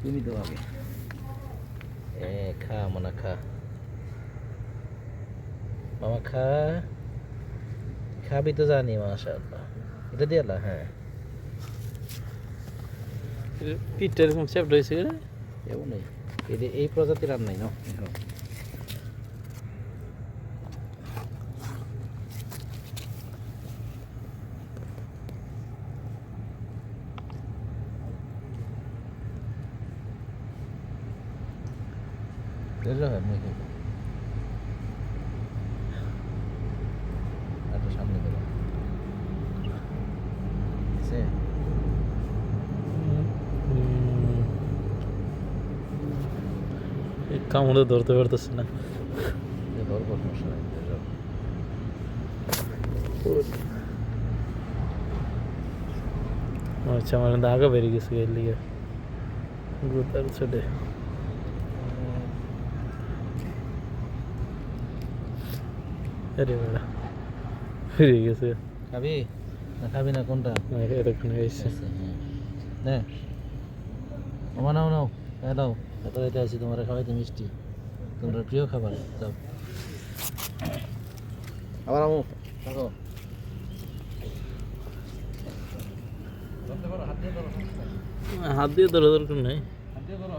তুমি তো আগে এ খা মনা খা। মামা খা। খাবি তো জানি মাশাআল্লাহ। এটা দিয়ে আল্লাহ হ্যাঁ। পিঠটা এরকম চ্যাপ্ট হয়েছে রে। এমন এই এই প্রজাতির আর নাই না? এখন Eso es muy rico. সামনে সে? কামড়ে ধরতে পারতেছে না। ধরবো সমস্যা নাই আচ্ছা আমার আগা বেরিয়ে গেছে এর লিগে। গুতার ছোটে আরে বেড়া বেরিয়ে গেছে। খাবি? না খাবি না কোনটা? এতক্ষণ হয়েছে নে। ওমা নাও নাও। হ্যাঁ দাও। এত রাইতে আছি তোমার খাওয়াইতে মিষ্টি। তোমার প্রিয় খাবার দাও আবার আমু। থাকো হাত দিয়ে ধরো সমস্যা নাই। হাত দিয়ে ধরা দরকার নেই। হাত দিয়ে ধরো।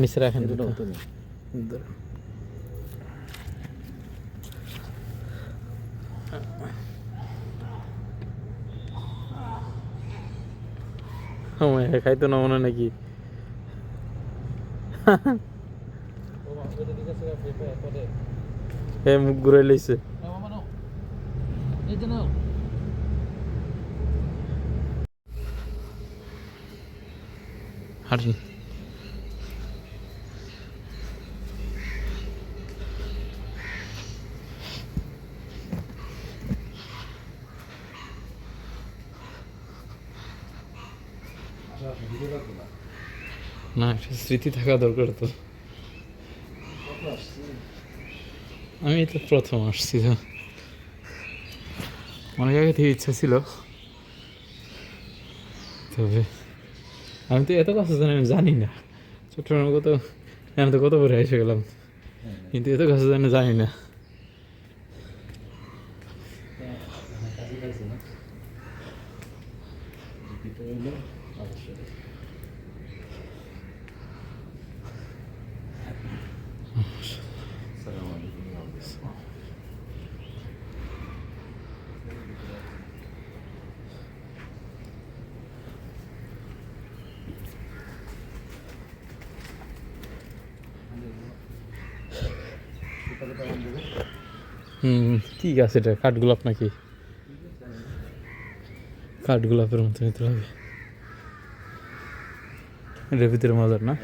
নিচে রাখেন। খাইতো না মনে নাকি? মুখ ঘুরে লইছে। হাঁটুন। না, একটা স্মৃতি থাকা দরকার তো। আমি তো প্রথম আসছি অনেক আগে থেকে ইচ্ছা ছিল। তবে আমি তো এত কাছে জানি আমি জানি না। ছোট্ট কত আমি তো কত বড় এসে গেলাম। কিন্তু এত কাছে জানি জানি না। হুম কি গাছ এটা কাঠগোলাপ নাকি কাঠগোলাপের মতো নিতে হবে এটার ভিতরে মজার না।